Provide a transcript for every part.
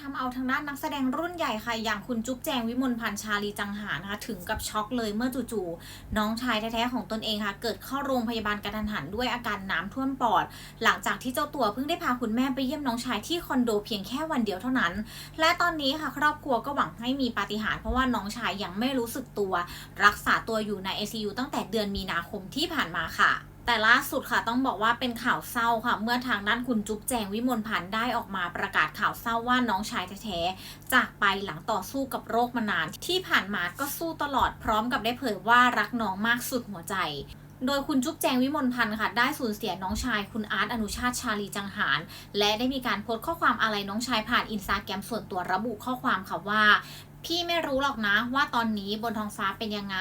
ทำเอาทางด้านนักแสดงรุ่นใหญ่ค่ะ อย่างคุณจุ๊บแจงวิมลพันธ์ชาลีจังหานะคะ ถึงกับช็อกเลยเมื่อจู่ๆน้องชายแท้ๆของตนเองค่ะ เกิดเข้าโรงพยาบาลกระทันหันด้วยอาการน้ำท่วมปอด หลังจากที่เจ้าตัวเพิ่งได้พาคุณแม่ไปเยี่ยมน้องชายที่คอนโดเพียงแค่วันเดียวเท่านั้น และตอนนี้ค่ะครอบครัวก็หวังให้มีปาฏิหาริย์เพราะว่าน้องชายยังไม่รู้สึกตัว รักษาตัวอยู่ใน ICU ตั้งแต่เดือนมีนาคมที่ผ่านมาค่ะ แต่ล่าสุดค่ะต้องบอกว่าเป็นข่าวเศร้าค่ะ เมื่อทางด้านคุณจุ๊บแจงวิมลพันธ์ได้ออกมาประกาศข่าวเศร้าว่าน้องชายแท้ๆจากไปหลังต่อสู้กับโรคมานาน ที่ผ่านมาก็สู้ตลอดพร้อมกับได้เผยว่ารักน้องมากสุดหัวใจโดยคุณจุ๊บแจงวิมลพันธ์ค่ะ ได้สูญเสียน้องชายคุณอาร์ตอนุชาติชาลีจังหาร และได้มีการโพสต์ข้อความอะไรน้องชายผ่านอินสตาแกรมส่วนตัวระบุข้อความค่ะว่า พี่ไม่รู้หรอกนะว่าตอนนี้บนท้องฟ้าเป็นยังไง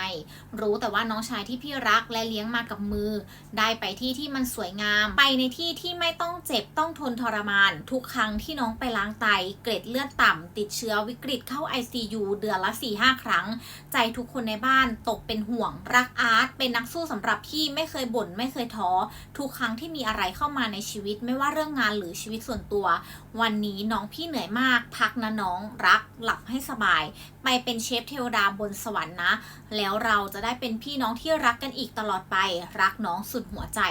รู้แต่ว่าน้องชายที่พี่รักและเลี้ยงมากับมือ ได้ไปที่ที่มันสวยงาม ไปในที่ที่ไม่ต้องเจ็บต้องทนทรมาน ทุกครั้งที่น้องไปล้างไต เกร็ดเลือดต่ำติดเชื้อวิกฤตเข้า ICU เดือนละ 4-5 ครั้ง ใจทุกคนในบ้านตกเป็นห่วง รักอาร์ตเป็นนักสู้สำหรับพี่ไม่เคยบ่นไม่เคยท้อ ทุกครั้งที่มีอะไรเข้ามาในชีวิต ไม่ว่าเรื่องงานหรือชีวิตส่วนตัว วันนี้น้องพี่เหนื่อยมาก พักนะน้องรักหลับให้สบายไปเป็นเชฟเทวดาบนสวรรค์นะ แล้วเราจะได้เป็นพี่น้องที่รักกันอีกตลอดไป รักน้องสุดหัวใจ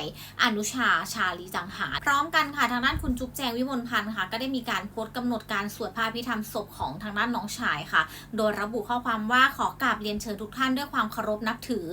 อนุชาชาลีจังหาร พร้อมกันค่ะทางด้านคุณจุ๊บแจงวิมลพันธ์ค่ะ ก็ได้มีการโพสต์กำหนดการสวดพระพิธรรมศพของทางด้านน้องชายค่ะ โดยระบุข้อความว่าขอกราบเรียนเชิญทุกท่านด้วยความเคารพนับถือ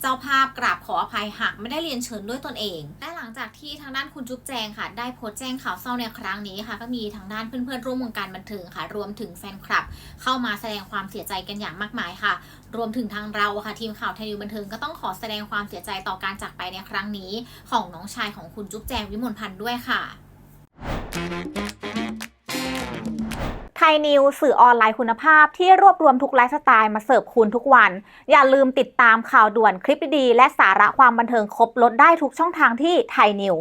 เจ้าภาพกราบขออภัยหากไม่ได้เรียนเชิญด้วยตนเอง และหลังจากที่ทางด้านคุณจุ๊บแจงค่ะ ได้โพสต์แจ้งข่าวเศร้าในครั้งนี้ค่ะ ก็มีทางด้านเพื่อนๆร่วมวงการบันเทิงค่ะ รวมถึงแฟนคลับ เข้ามาแสดงความเสียใจกันอย่างมากมายค่ะ รวมถึงทางเราค่ะทีมข่าวไทยนิวบันเทิงก็ต้องขอแสดงความเสียใจต่อการจากไปในครั้งนี้ ของน้องชายของคุณจุ๊บแจงวิมลพันธ์ด้วยค่ะไทยนิวสื่อออนไลน์คุณภาพที่รวบรวมทุกไลฟ์สไตล์มาเสิร์ฟคุณทุกวัน อย่าลืมติดตามข่าวด่วนคลิปดีๆและสาระความบันเทิงครบลดได้ทุกช่องทางที่ไทยนิว